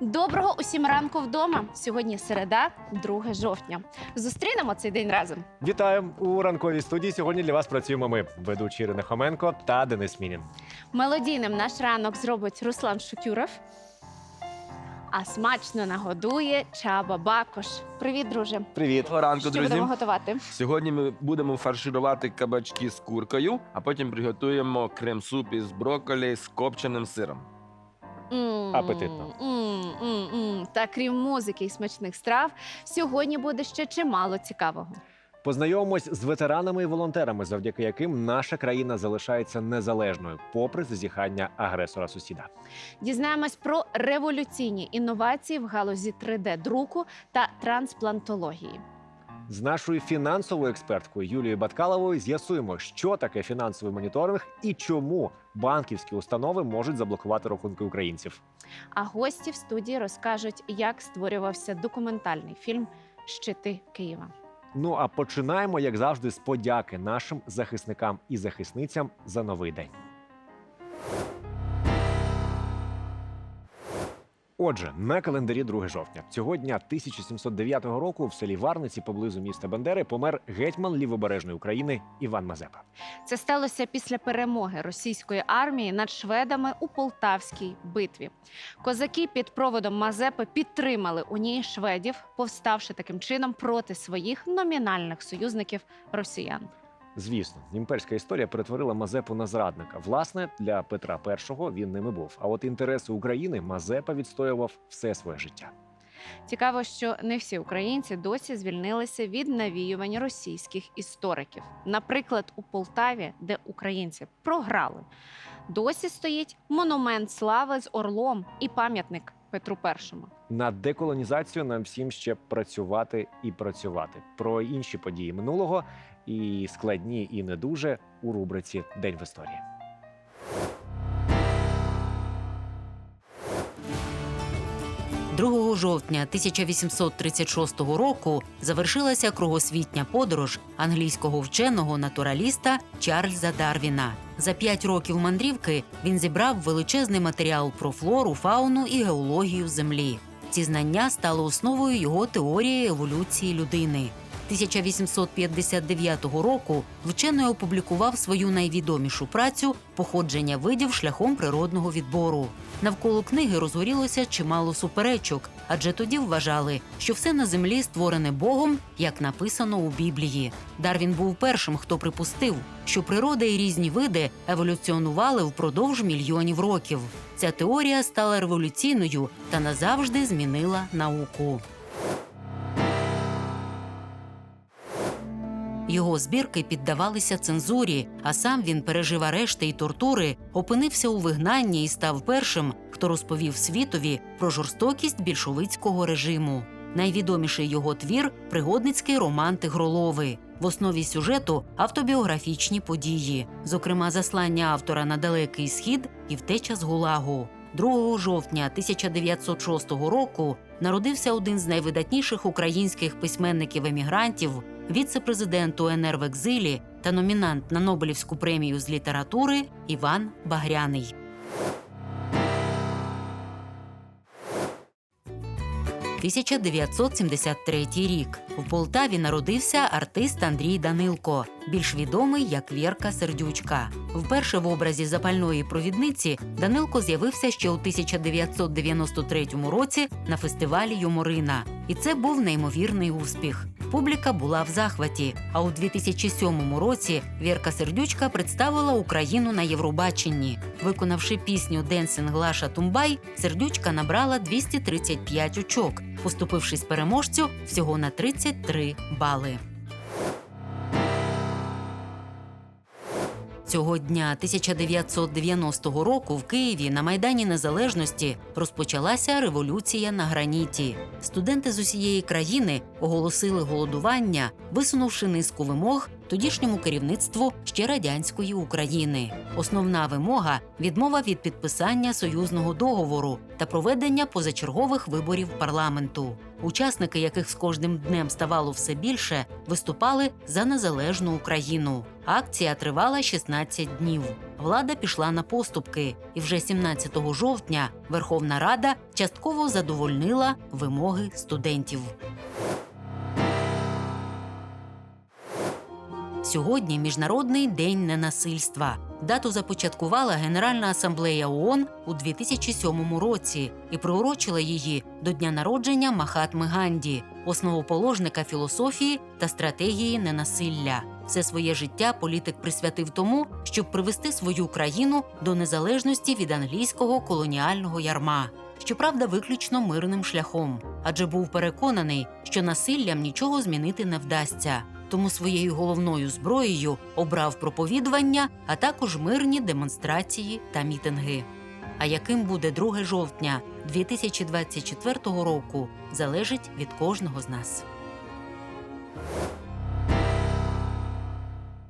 Доброго усім ранку вдома. Сьогодні середа, 2 жовтня. Зустрінемо цей день разом. Вітаю у ранковій студії. Сьогодні для вас працюємо ми, ведучі Ірина Хоменко та Денис Мінін. Мелодійним наш ранок зробить Руслан Шукюров. А смачно нагодує Чаба Бакош. Привіт, друже. Привіт. Доброго ранку, Що друзі. будемо готувати? Сьогодні ми будемо фарширувати кабачки з куркою, а потім приготуємо крем-суп із брокколі з копченим сиром. М, Апетитно. м, м, м. Та крім музики і смачних страв, сьогодні буде ще чимало цікавого. Познайомимось з ветеранами і волонтерами, завдяки яким наша країна залишається незалежною, попри зазіхання агресора сусіда. Дізнаємось про революційні інновації в галузі 3D-друку та трансплантології. З нашою фінансовою експерткою Юлією Баткаловою з'ясуємо, що таке фінансовий моніторинг і чому банківські установи можуть заблокувати рахунки українців. А гості в студії розкажуть, як створювався документальний фільм Щити Києва. Ну а починаємо, як завжди, з подяки нашим захисникам і захисницям за новий день. Отже, на календарі 2 жовтня цього дня 1709 року в селі Варниці поблизу міста Бендери помер гетьман лівобережної України Іван Мазепа. Це сталося після перемоги російської армії над шведами у Полтавській битві. Козаки під проводом Мазепи підтримали у ній шведів, повставши таким чином проти своїх номінальних союзників росіян. Звісно, імперська історія перетворила Мазепу на зрадника. Власне, для Петра І він ними був. А от інтереси України Мазепа відстоював все своє життя. Цікаво, що не всі українці досі звільнилися від навіювань російських істориків. Наприклад, у Полтаві, де українці програли, досі стоїть монумент слави з орлом і пам'ятник Петру І. На деколонізацію нам всім ще працювати і працювати. Про інші події минулого і складні, і не дуже у рубриці День в історії. – 2 жовтня 1836 року завершилася кругосвітня подорож англійського вченого натураліста Чарльза Дарвіна. За п'ять років мандрівки він зібрав величезний матеріал про флору, фауну і геологію Землі. Ці знання стали основою його теорії еволюції людини. 1859 року вчений опублікував свою найвідомішу працю походження видів шляхом природного відбору. Навколо книги розгорілося чимало суперечок, адже тоді вважали, що все на землі створене Богом, як написано у Біблії. Дарвін був першим, хто припустив, що природа і різні види еволюціонували впродовж мільйонів років. Ця теорія стала революційною та назавжди змінила науку. Його збірки піддавалися цензурі, а сам він пережив арешти і тортури, опинився у вигнанні і став першим, хто розповів світові про жорстокість більшовицького режиму. Найвідоміший його твір пригодницький роман Тигролови. В основі сюжету автобіографічні події, зокрема, заслання автора на далекий схід і втеча з Гулагу. 2 жовтня 1906 року народився один з найвидатніших українських письменників-емігрантів, віце-президент УНР в екзилі та номінант на Нобелівську премію з літератури Іван Багряний. «1973 рік в Полтаві народився артист Андрій Данилко, більш відомий як Вірка Сердючка. Вперше в образі запальної провідниці Данилко з'явився ще у 1993 році на фестивалі Юморина, і це був неймовірний успіх. Публіка була в захваті. А у 2007 році Вірка Сердючка представила Україну на Євробаченні. Виконавши пісню Денсинг Лаша Тумбай, Сердючка набрала 235 очок, поступившись переможцю всього на 33 бали. Цього дня 1990 року в Києві на Майдані Незалежності розпочалася революція на граніті. Студенти з усієї країни оголосили голодування, висунувши низку вимог тодішньому керівництву ще радянської України. Основна вимога відмова від підписання союзного договору та проведення позачергових виборів парламенту. Учасники, яких з кожним днем ставало все більше, виступали за незалежну Україну. Акція тривала 16 днів. Влада пішла на поступки, і вже 17 жовтня Верховна Рада частково задовольнила вимоги студентів. Сьогодні Міжнародний день ненасильства. Дату започаткувала Генеральна асамблея ООН у 2007 році і приурочила її до дня народження Махатми Ганді, основоположника філософії та стратегії ненасилля. Все своє життя політик присвятив тому, щоб привести свою країну до незалежності від англійського колоніального ярма. Щоправда, виключно мирним шляхом, адже був переконаний, що насиллям нічого змінити не вдасться. Тому своєю головною зброєю обрав проповідування, а також мирні демонстрації та мітинги. А яким буде 2 жовтня 2024 року, залежить від кожного з нас.